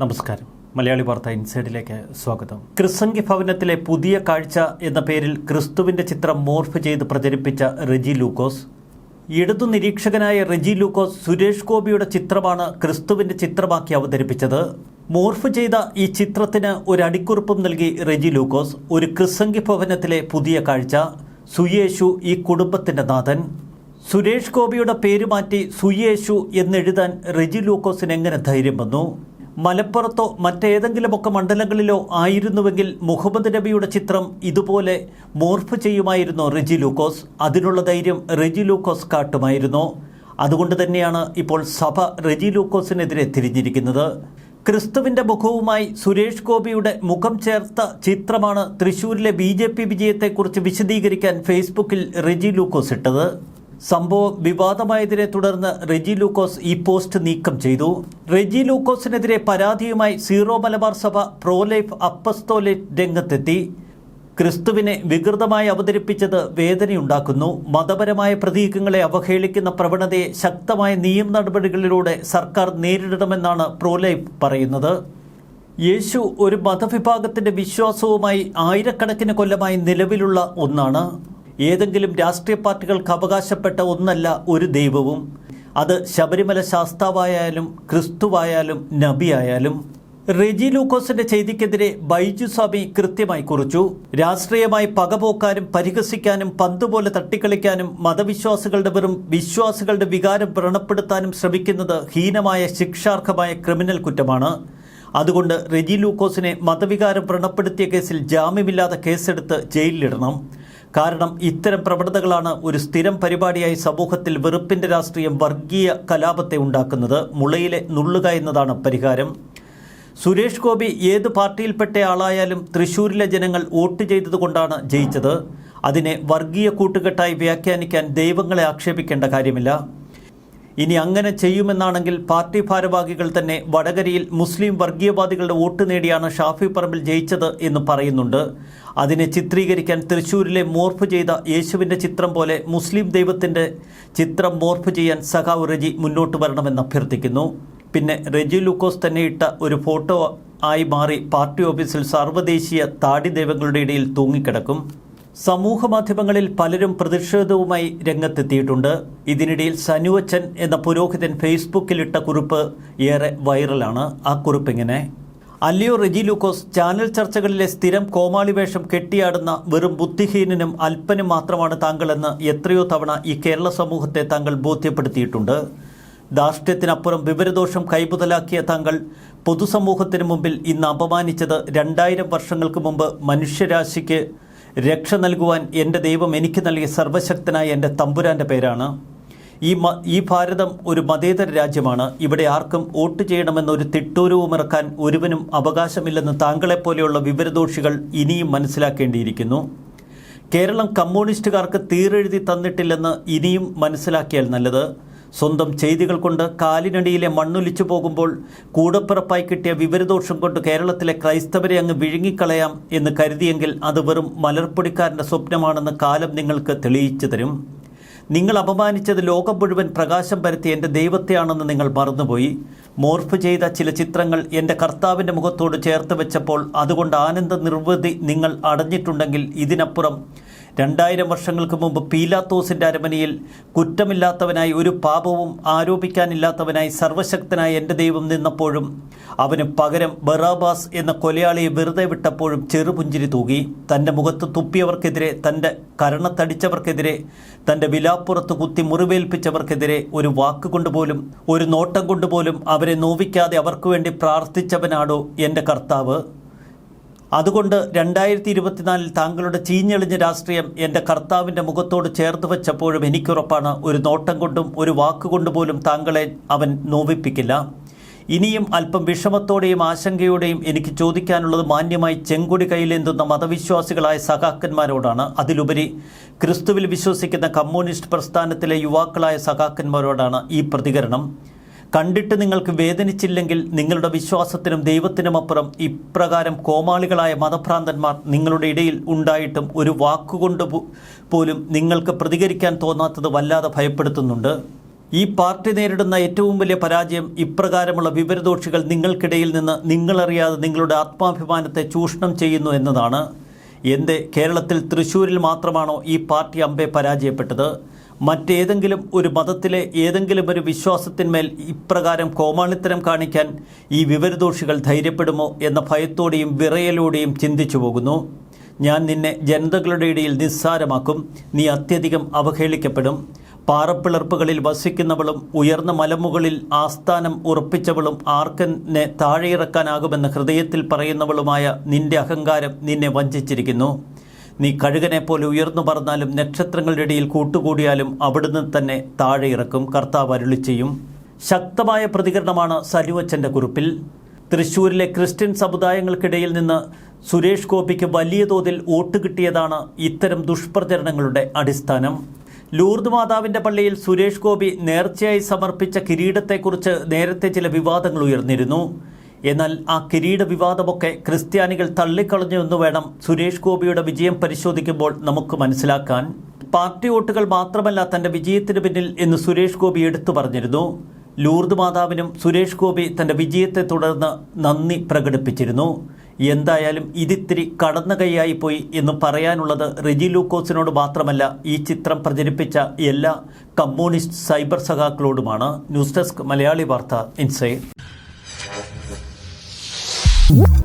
നമസ്കാരം. മലയാളി വാർത്ത ഇൻസൈഡിലേക്ക് സ്വാഗതം. ക്രിസംഗി ഭവനത്തിലെ പുതിയ കാഴ്ച എന്ന പേരിൽ ക്രിസ്തുവിന്റെ ചിത്രം മോർഫ് ചെയ്ത് പ്രചരിപ്പിച്ച റെജി ലൂക്കോസ്. ഇടതു നിരീക്ഷകനായ റെജി ലൂക്കോസ് സുരേഷ് ഗോപിയുടെ ചിത്രമാണ് ക്രിസ്തുവിന്റെ ചിത്രമാക്കി അവതരിപ്പിച്ചത്. മോർഫ് ചെയ്ത ഈ ചിത്രത്തിന് ഒരു അടിക്കുറിപ്പും നൽകി റെജി ലൂക്കോസ്. ഒരു ക്രിസംഗി ഭവനത്തിലെ പുതിയ കാഴ്ച. സുയേശു ഈ കുടുംബത്തിന്റെ നാഥൻ. സുരേഷ് ഗോപിയുടെ പേര് മാറ്റി സുയേഷു എന്നെഴുതാൻ റെജി ലൂക്കോസിന് എങ്ങനെ ധൈര്യം വന്നു? മലപ്പുറത്തോ മറ്റേതെങ്കിലുമൊക്കെ മണ്ഡലങ്ങളിലോ ആയിരുന്നുവെങ്കിൽ മുഹമ്മദ് നബിയുടെ ചിത്രം ഇതുപോലെ മോർഫ് ചെയ്യുമായിരുന്നു റിജി ലൂക്കോസ്. അതിനുള്ള ധൈര്യം റിജി ലൂക്കോസ് കാട്ടുമായിരുന്നു. അതുകൊണ്ട് തന്നെയാണ് ഇപ്പോൾ സഭ റെജി ലൂക്കോസിനെതിരെ തിരിഞ്ഞിരിക്കുന്നത്. ക്രിസ്തുവിന്റെ മുഖവുമായി സുരേഷ് ഗോപിയുടെ മുഖം ചേർത്ത ചിത്രമാണ് തൃശൂരിലെ ബി ജെ പി വിജയത്തെക്കുറിച്ച് വിശദീകരിക്കാൻ ഫേസ്ബുക്കിൽ റെജി ലൂക്കോസ് ഇട്ടത്. സംഭവം വിവാദമായതിനെ തുടർന്ന് റെജി ലൂക്കോസ് ഈ പോസ്റ്റ് നീക്കം ചെയ്തു. റെജി ലൂക്കോസിനെതിരെ പരാതിയുമായി സീറോ മലബാർ സഭ പ്രോ ലൈഫ് അപ്പസ്തോലേറ്റ് രംഗത്തെത്തി. ക്രിസ്തുവിനെ വികൃതമായി അവതരിപ്പിച്ചത് വേദനയുണ്ടാക്കുന്നു. മതപരമായ പ്രതീകങ്ങളെ അവഹേളിക്കുന്ന പ്രവണതയെ ശക്തമായ നിയമ നടപടികളിലൂടെ സർക്കാർ നേരിടണമെന്നാണ് പ്രോലൈഫ് പറയുന്നത്. യേശു ഒരു മതവിഭാഗത്തിന്റെ വിശ്വാസവുമായി ആയിരക്കണക്കിന് കൊല്ലമായി നിലവിലുള്ള ഒന്നാണ്. ഏതെങ്കിലും രാഷ്ട്രീയ പാർട്ടികൾക്ക് അവകാശപ്പെട്ട ഒന്നല്ല ഒരു ദൈവവും. അത് ശബരിമല ശാസ്താവായാലും ക്രിസ്തുവായാലും നബിയായാലും. റെജി ലൂക്കോസിന്റെ ചെയ്തിക്കെതിരെ ബൈജു സ്വാമി കൃത്യമായി കുറിച്ചു. രാഷ്ട്രീയമായി പകപോക്കാനും പരിഹസിക്കാനും പന്തുപോലെ തട്ടിക്കളിക്കാനും മതവിശ്വാസികളുടെ വെറും വിശ്വാസികളുടെ വികാരം വ്രണപ്പെടുത്താനും ശ്രമിക്കുന്നത് ഹീനമായ ശിക്ഷാർഹമായ ക്രിമിനൽ കുറ്റമാണ്. അതുകൊണ്ട് റെജി ലൂക്കോസിനെ മതവികാരം വ്രണപ്പെടുത്തിയ കേസിൽ ജാമ്യമില്ലാതെ കേസെടുത്ത് ജയിലിലിടണം. കാരണം ഇത്തരം പ്രവണതകളാണ് ഒരു സ്ഥിരം പരിപാടിയായി സമൂഹത്തിൽ വെറുപ്പിന്റെ രാഷ്ട്രീയം വർഗീയ കലാപത്തെ ഉണ്ടാക്കുന്നത്. മുളയിലെ നുള്ളുക എന്നതാണ് പരിഹാരം. സുരേഷ് ഗോപി ഏത് പാർട്ടിയിൽപ്പെട്ട ആളായാലും തൃശൂരിലെ ജനങ്ങൾ വോട്ട് ചെയ്തതുകൊണ്ടാണ് ജയിച്ചത്. അതിനെ വർഗീയ കൂട്ടുകെട്ടായി വ്യാഖ്യാനിക്കാൻ ദൈവങ്ങളെ ആക്ഷേപിക്കേണ്ട കാര്യമില്ല. ഇനി അങ്ങനെ ചെയ്യുമെന്നാണെങ്കിൽ പാർട്ടി ഭാരവാഹികൾ തന്നെ വടകരയിൽ മുസ്ലിം വർഗീയവാദികളുടെ വോട്ട് നേടിയാണ് ഷാഫി പറമ്പിൽ ജയിച്ചത് എന്ന് പറയുന്നുണ്ട്. അതിനെ ചിത്രീകരിക്കാൻ തൃശ്ശൂരിലെ മോർഫ് ചെയ്ത യേശുവിന്റെ ചിത്രം പോലെ മുസ്ലിം ദൈവത്തിന്റെ ചിത്രം മോർഫ് ചെയ്യാൻ സഖാവ് റജി മുന്നോട്ട് വരണമെന്ന് അഭ്യർത്ഥിക്കുന്നു. പിന്നെ റെജി ലൂക്കോസ് തന്നെ ഇട്ട ഒരു ഫോട്ടോ ആയി മാറി പാർട്ടി ഓഫീസിൽ സർവദേശീയ താടി ദൈവങ്ങളുടെ ഇടയിൽ തൂങ്ങിക്കിടക്കും. സമൂഹ മാധ്യമങ്ങളിൽ പലരും പ്രതിഷേധവുമായി രംഗത്തെത്തിയിട്ടുണ്ട്. ഇതിനിടയിൽ സനുവച്ചൻ എന്ന പുരോഹിതൻ ഫേസ്ബുക്കിലിട്ട കുറിപ്പ് ഏറെ വൈറലാണ്. ആ കുറിപ്പ് ഇങ്ങനെ. അല്ലിയോ റെജി ലൂക്കോസ് ചാനൽ ചർച്ചകളിലെ സ്ഥിരം കോമാളി വേഷം കെട്ടിയാടുന്ന വെറും ബുദ്ധിഹീനനും അല്പനും മാത്രമാണ് താങ്കളെന്ന് എത്രയോ തവണ ഈ കേരള സമൂഹത്തെ താങ്കൾ ബോധ്യപ്പെടുത്തിയിട്ടുണ്ട്. ധാർഷ്ട്യത്തിനപ്പുറം വിവരദോഷം കൈമുതലാക്കിയ താങ്കൾ പൊതുസമൂഹത്തിന് മുമ്പിൽ ഇന്ന് അപമാനിച്ചത് രണ്ടായിരം വർഷങ്ങൾക്ക് മുമ്പ് മനുഷ്യരാശിക്ക് രക്ഷ നൽകുവാൻ എന്റെ ദൈവം എനിക്ക് നൽകിയ സർവശക്തനായ എന്റെ തമ്പുരാന്റെ പേരാണ്. ഈ മ ഈ ഭാരതം ഒരു മതേതര രാജ്യമാണ്. ഇവിടെ ആർക്കും വോട്ട് ചെയ്യണമെന്നൊരു തിട്ടൂരവും ഇറക്കാൻ ഒരുവനും അവകാശമില്ലെന്ന് താങ്കളെപ്പോലെയുള്ള വിവരദോഷികൾ ഇനിയും മനസ്സിലാക്കേണ്ടിയിരിക്കുന്നു. കേരളം കമ്മ്യൂണിസ്റ്റുകാർക്ക് തീരെഴുതി തന്നിട്ടില്ലെന്ന് ഇനിയും മനസ്സിലാക്കിയാൽ നല്ലത്. സ്വന്തം ചെയ്തികൾ കൊണ്ട് കാലിനടിയിലെ മണ്ണൊലിച്ചു പോകുമ്പോൾ കൂടപ്പിറപ്പായി കിട്ടിയ വിവരദോഷം കൊണ്ട് കേരളത്തിലെ ക്രൈസ്തവരെ അങ്ങ് വിഴുങ്ങിക്കളയാം എന്ന് കരുതിയെങ്കിൽ അത് വെറും മലർപ്പൊടിക്കാരന്റെ സ്വപ്നമാണെന്ന് കാലം നിങ്ങൾക്ക് തെളിയിച്ചു തരും. നിങ്ങൾ അപമാനിച്ചത് ലോകം മുഴുവൻ പ്രകാശം പരത്തി എന്റെ ദൈവത്തെയാണെന്ന് നിങ്ങൾ മറന്നുപോയി. മോർഫ് ചെയ്ത ചില ചിത്രങ്ങൾ എന്റെ കർത്താവിന്റെ മുഖത്തോട് ചേർത്ത് വെച്ചപ്പോൾ അതുകൊണ്ട് ആനന്ദ നിർവൃതി നിങ്ങൾ അടഞ്ഞിട്ടുണ്ടെങ്കിൽ ഇതിനപ്പുറം രണ്ടായിരം വർഷങ്ങൾക്ക് മുമ്പ് പീലാത്തോസിന്റെ അരമനയിൽ കുറ്റമില്ലാത്തവനായി ഒരു പാപവും ആരോപിക്കാനില്ലാത്തവനായി സർവശക്തനായ എന്റെ ദൈവം നിന്നപ്പോഴും അവന് പകരം ബറാബാസ് എന്ന കൊലയാളിയെ വെറുതെ വിട്ടപ്പോഴും ചെറുപുഞ്ചിരി തൂകി. തന്റെ മുഖത്ത് തുപ്പിയവർക്കെതിരെ തന്റെ കരണത്തടിച്ചവർക്കെതിരെ തന്റെ വിലാപ്പുറത്ത് കുത്തി മുറിവേൽപ്പിച്ചവർക്കെതിരെ ഒരു വാക്കുകൊണ്ട് പോലും ഒരു നോട്ടം കൊണ്ടുപോലും അവരെ നോവിക്കാതെ അവർക്ക് വേണ്ടി പ്രാർത്ഥിച്ചവനാണോ എന്റെ കർത്താവ്. അതുകൊണ്ട് രണ്ടായിരത്തി ഇരുപത്തിനാലിൽ താങ്കളുടെ ചീഞ്ഞെളിഞ്ഞ രാഷ്ട്രീയം എന്റെ കർത്താവിന്റെ മുഖത്തോട് ചേർത്ത് വെച്ചപ്പോഴും എനിക്കുറപ്പാണ് ഒരു നോട്ടം കൊണ്ടും ഒരു വാക്കുകൊണ്ട് പോലും താങ്കളെ അവൻ നോവിപ്പിക്കില്ല. ഇനിയും അല്പം വിഷമത്തോടെയും ആശങ്കയോടെയും എനിക്ക് ചോദിക്കാനുള്ളത് മാന്യമായി ചെങ്കുടി കയ്യിലെന്തുന്ന മതവിശ്വാസികളായ സഖാക്കന്മാരോടാണ്. അതിലുപരി ക്രിസ്തുവിൽ വിശ്വസിക്കുന്ന കമ്മ്യൂണിസ്റ്റ് പ്രസ്ഥാനത്തിലെ യുവാക്കളായ സഖാക്കന്മാരോടാണ് ഈ പ്രതികരണം. കണ്ടിട്ട് നിങ്ങൾക്ക് വേദനിച്ചില്ലെങ്കിൽ നിങ്ങളുടെ വിശ്വാസത്തിനും ദൈവത്തിനുമപ്പുറം ഇപ്രകാരം കോമാളികളായ മതഭ്രാന്തന്മാർ നിങ്ങളുടെ ഇടയിൽ ഉണ്ടായിട്ടും ഒരു വാക്കുകൊണ്ട് പോലും നിങ്ങൾക്ക് പ്രതികരിക്കാൻ തോന്നാത്തത് വല്ലാതെ ഭയപ്പെടുത്തുന്നുണ്ട്. ഈ പാർട്ടി നേരിടുന്ന ഏറ്റവും വലിയ പരാജയം ഇപ്രകാരമുള്ള വിവരദോഷികൾ നിങ്ങൾക്കിടയിൽ നിന്ന് നിങ്ങളറിയാതെ നിങ്ങളുടെ ആത്മാഭിമാനത്തെ ചൂഷണം ചെയ്യുന്നു എന്നതാണ്. എന്തേ കേരളത്തിൽ തൃശ്ശൂരിൽ മാത്രമാണോ ഈ പാർട്ടി അമ്പെ പരാജയപ്പെട്ടത്? മറ്റേതെങ്കിലും ഒരു മതത്തിലെ ഏതെങ്കിലും ഒരു വിശ്വാസത്തിന്മേൽ ഇപ്രകാരം കോമാളിത്തരം കാണിക്കാൻ ഈ വിവരദോഷികൾ ധൈര്യപ്പെടുമോ എന്ന ഭയത്തോടെയും വിറയലോടെയും ചിന്തിച്ചു പോകുന്നു. ഞാൻ നിന്നെ ജനതകളുടെ ഇടയിൽ നിസ്സാരമാക്കും. നീ അത്യധികം അവഹേളിക്കപ്പെടും. പാറപ്പിളർപ്പുകളിൽ വസിക്കുന്നവളും ഉയർന്ന മലമുകളിൽ ആസ്ഥാനം ഉറപ്പിച്ചവളും ആർക്കെന്നെ താഴെയിറക്കാനാകുമെന്ന് ഹൃദയത്തിൽ പറയുന്നവളുമായ നിന്റെ അഹങ്കാരം നിന്നെ വഞ്ചിച്ചിരിക്കുന്നു. നീ കഴുകനെ പോലെ ഉയർന്നു പറന്നാലും നക്ഷത്രങ്ങളുടെ ഇടയിൽ കൂട്ടുകൂടിയാലും അവിടുന്ന് തന്നെ താഴെ ഇറക്കും. കർത്താവ് അരുളി ചെയ്യും. ശക്തമായ പ്രതികരണമാണ് സരുവച്ചന്റെ കുറിപ്പിൽ. തൃശ്ശൂരിലെ ക്രിസ്ത്യൻ സമുദായങ്ങൾക്കിടയിൽ നിന്ന് സുരേഷ് ഗോപിക്ക് വലിയ തോതിൽ വോട്ട് കിട്ടിയതാണ് ഇത്തരം ദുഷ്പ്രചരണങ്ങളുടെ അടിസ്ഥാനം. ലൂർദ് മാതാവിന്റെ പള്ളിയിൽ സുരേഷ് ഗോപി നേർച്ചയായി സമർപ്പിച്ച കിരീടത്തെക്കുറിച്ച് നേരത്തെ ചില വിവാദങ്ങൾ ഉയർന്നിരുന്നു. എന്നാൽ ആ കിരീട വിവാദമൊക്കെ ക്രിസ്ത്യാനികൾ തള്ളിക്കളഞ്ഞുവെന്ന് വേണം സുരേഷ് ഗോപിയുടെ വിജയം പരിശോധിക്കുമ്പോൾ നമുക്ക് മനസ്സിലാക്കാൻ. പാർട്ടി വോട്ടുകൾ മാത്രമല്ല തന്റെ വിജയത്തിന് പിന്നിൽ എന്ന് സുരേഷ് ഗോപി എടുത്തു പറഞ്ഞിരുന്നു. ലൂർദ് മാതാവിനും സുരേഷ് ഗോപി തന്റെ വിജയത്തെ തുടർന്ന് നന്ദി പ്രകടിപ്പിച്ചിരുന്നു. എന്തായാലും ഇതിത്തിരി കടന്ന കൈയായി പോയി എന്ന് പറയാനുള്ളത് റിജി ലൂക്കോസിനോട് മാത്രമല്ല ഈ ചിത്രം പ്രചരിപ്പിച്ച എല്ലാ communist cyber സഖാക്കളോടുമാണ്. News desk Malayali Vartha Woo!